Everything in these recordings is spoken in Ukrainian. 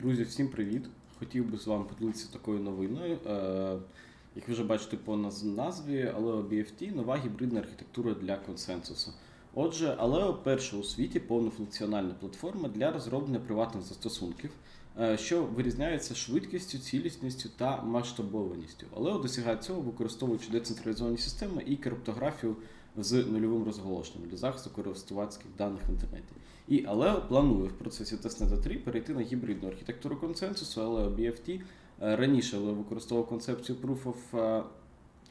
Друзі, всім привіт! Хотів би з вами поділитися такою новиною. Е, Як ви вже бачите по наз- назві, Aleo BFT нова гібридна архітектура для консенсусу. Отже, Aleo перша у світі повнофункціональна платформа для розроблення приватних застосунків, е, що вирізняється швидкістю, цілісністю та масштабованістю. Aleo досягає цього, використовуючи децентралізовані системи і криптографію з нульовим розголошенням для захисту користувацьких даних в інтернеті. І але планує в процесі тестнета 3 перейти на гібридну архітектуру консенсусу але BFT. Е, Раніше використовував концепцію Proof of е,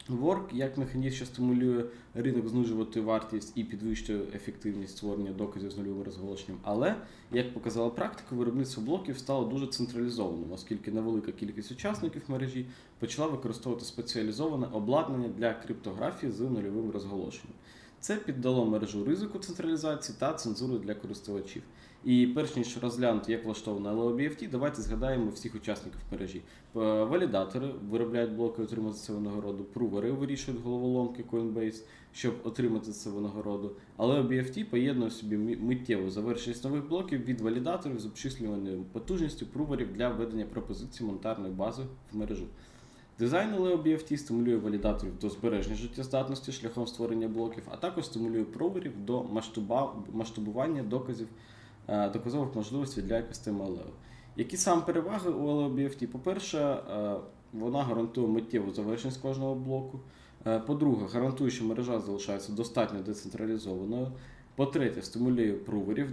Work як механізм, що стимулює ринок знижувати вартість і підвищує ефективність створення доказів з нульовим розголошенням. Але, як показала практика, виробництво блоків стало дуже централізованим, оскільки невелика кількість учасників мережі почала використовувати спеціалізоване обладнання для криптографії з нульовим розголошенням. Це піддало мережу ризику централізації та цензури для користувачів. І перш ніж розглянути, як влаштовано LO BFT, давайте згадаємо всіх учасників мережі. Е, Валідатори виробляють блоки, отримати це винагороду. Прувери вирішують головоломки Coinbase, щоб отримати це винагороду. Але BFT поєднує в собі миттєву завершеність нових блоків від валідаторів з обчислюваною потужністю пруверів для введення пропозицій монетарної бази в мережу. Дизайн Leo BFT стимулює валідаторів до збереження життєздатності шляхом створення блоків, а також стимулює проверів до масштабування доказів е, доказових можливостей для екосистеми Aleo. Які саме переваги у Aleo BFT? По-перше, е, вона гарантує миттєву завершеність кожного блоку. Е, По-друге, гарантує, що мережа залишається достатньо децентралізованою. По-третє, стимулює проверів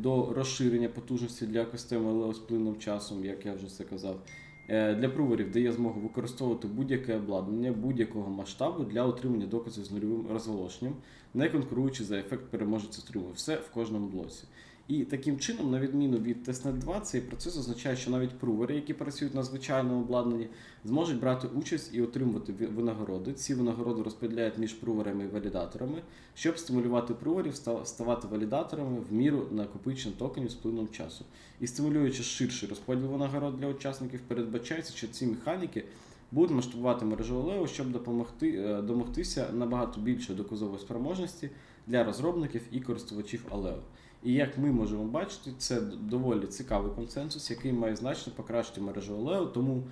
до розширення потужності для екосистеми Aleo з плинним часом, як я вже це казав. Е, Для проверів дає змогу використовувати будь-яке обладнання будь-якого масштабу для отримання доказів з нульовим розголошенням, не конкуруючи за ефект переможець отримує все в кожному блоці. І таким чином, на відміну від Testnet 2, цей процес означає, що навіть прувери, які працюють на звичайному обладнанні, зможуть брати участь і отримувати винагороди. Ці винагороди розподіляють між пруверами і валідаторами, щоб стимулювати пруверів ставати валідаторами в міру накопичення токенів з плином часу. І стимулюючи ширший розподіл винагород для учасників, передбачається, що ці механіки будуть масштабувати мережу Олео, щоб допомогти е, домогтися набагато більшої доказової спроможності для розробників і користувачів Aleo. І як ми можемо бачити, це доволі цікавий консенсус, який має значно покращити мережу Aleo, тому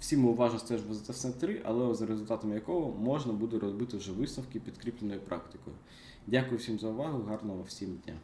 всі ми уважно стежимо за Testnet 3, Aleo, за результатами якого можна буде робити вже висновки підкріпленою практикою. Дякую всім за увагу, гарного всім дня!